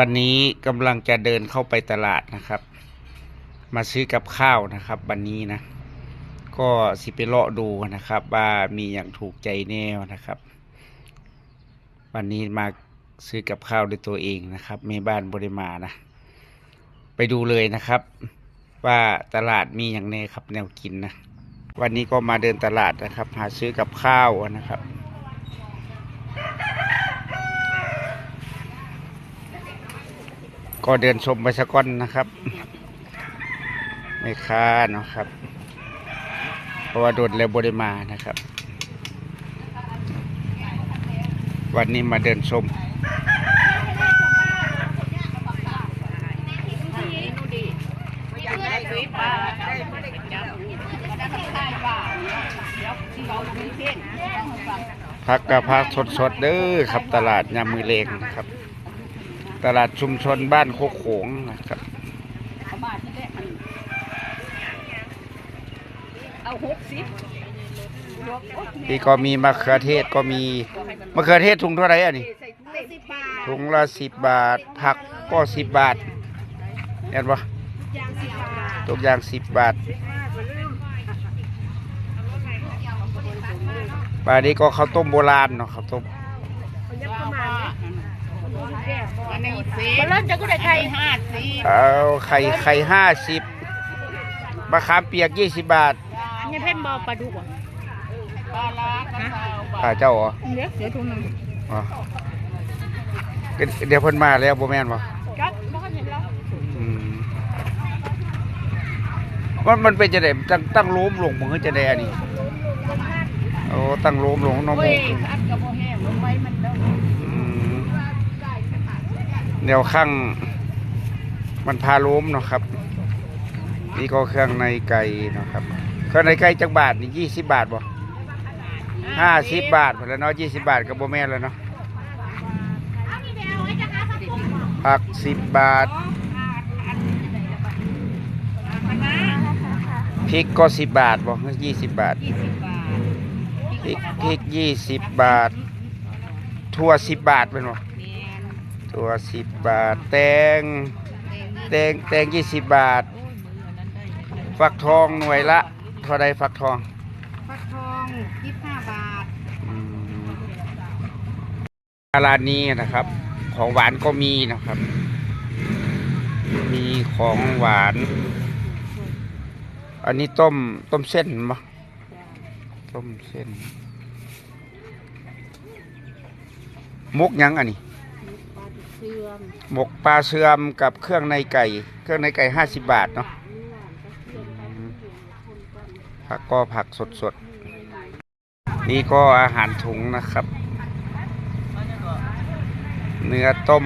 วันนี้กำลังจะเดินเข้าไปตลาดนะครับ มาซื้อกับข้าวนะครับ วันนี้นะ ก็สิไปเลาะดูนะครับ ว่ามีอย่างถูกใจแน่นะครับ วันนี้มาซื้อกับข้าวด้วยตัวเองนะครับแม่บ้านบริมานะ ไปดูเลยนะครับ ว่าตลาดมีอย่างแน่ครับแนวกินนะ วันนี้ก็มาเดินตลาดนะครับ หาซื้อกับข้าวนะครับ ก็เดินชมไปสักก้อนนะครับ ไม่ค้านะครับ เพราะว่าโดดแล้วบริมานะครับ วันนี้มาเดินชมพักกับพักสดๆเด้อครับตลาดยามมือเลงนะครับ ตลาดชุมชนบ้านโคกโขงนะครับ เอาหกสิบนี่ก็มีมะเขือเทศก็มีมะเขือเทศถุงเท่าไหร่อะนี่ใส่ถุงละสิบบาทถุงละสิบบาท ผักก็สิบบาทเห็นปะยางสิบบาททุกอย่างสิบบาทปลานี้ก็ข้าวต้มโบราณเนาะข้าวต้มยับประมาณ อันนี้สิบแล้วจะก็ได้ไข่ห้าสิบเอาไข่ไข่ห้าสิบมะขามเปียกยี่สิบบาทนี่เพ่นบอปลาดุกอะปลาล้ากระเซาอ่าเจ้าเหรอเล็กเสียถุงหนึ่งอ๋อเดี๋ยวเพิ่นมาแล้วโบแมนบ่จักบ่เห็นแล้วอืมมันมันเป็นจะได้ตั้งตั้งโล้มลงมันก็จะได้อันนี้โอ้ตั้งโล้มลงน้องหเว้มูยอัดกับโบแห้งลงไว้มันเด้อ อืม แนวข้างมันพาล้มเนาะครับ นี่ก็เครื่องในไก่เนาะครับ เครื่องในไก่จักบาทนี่ยี่สิบบาทบ่ห้าสิบบาทพอแล้วเนาะยี่สิบบาทกับโบแม่แล้วเนาะผักสิบบาทพริกก็สิบบาทบอกยี่สิบบาทพริกพริกยี่สิบบาท ทั่วสิบบาทเป็นบ่ แมนทั่วสิบบาท แตง แตง แตงยี่สิบบาท ฟักทองหน่วยละเท่าใดฟักทองฟักทองยี่สิบห้าบาทอืมร้านนี้นะครับ ของหวานก็มีนะครับ มีของหวาน อันนี้ต้มต้มเส้นมะต้มเส้นมุกหยังอันนี้ปลา เสื่อมหมกปลาเสื่อมกับเครื่องในไก่ เครื่องในไก่ห้าสิบบาทเนาะผักก็ผักสดๆนี่ก็อาหารถุงนะครับ เนื้อต้ม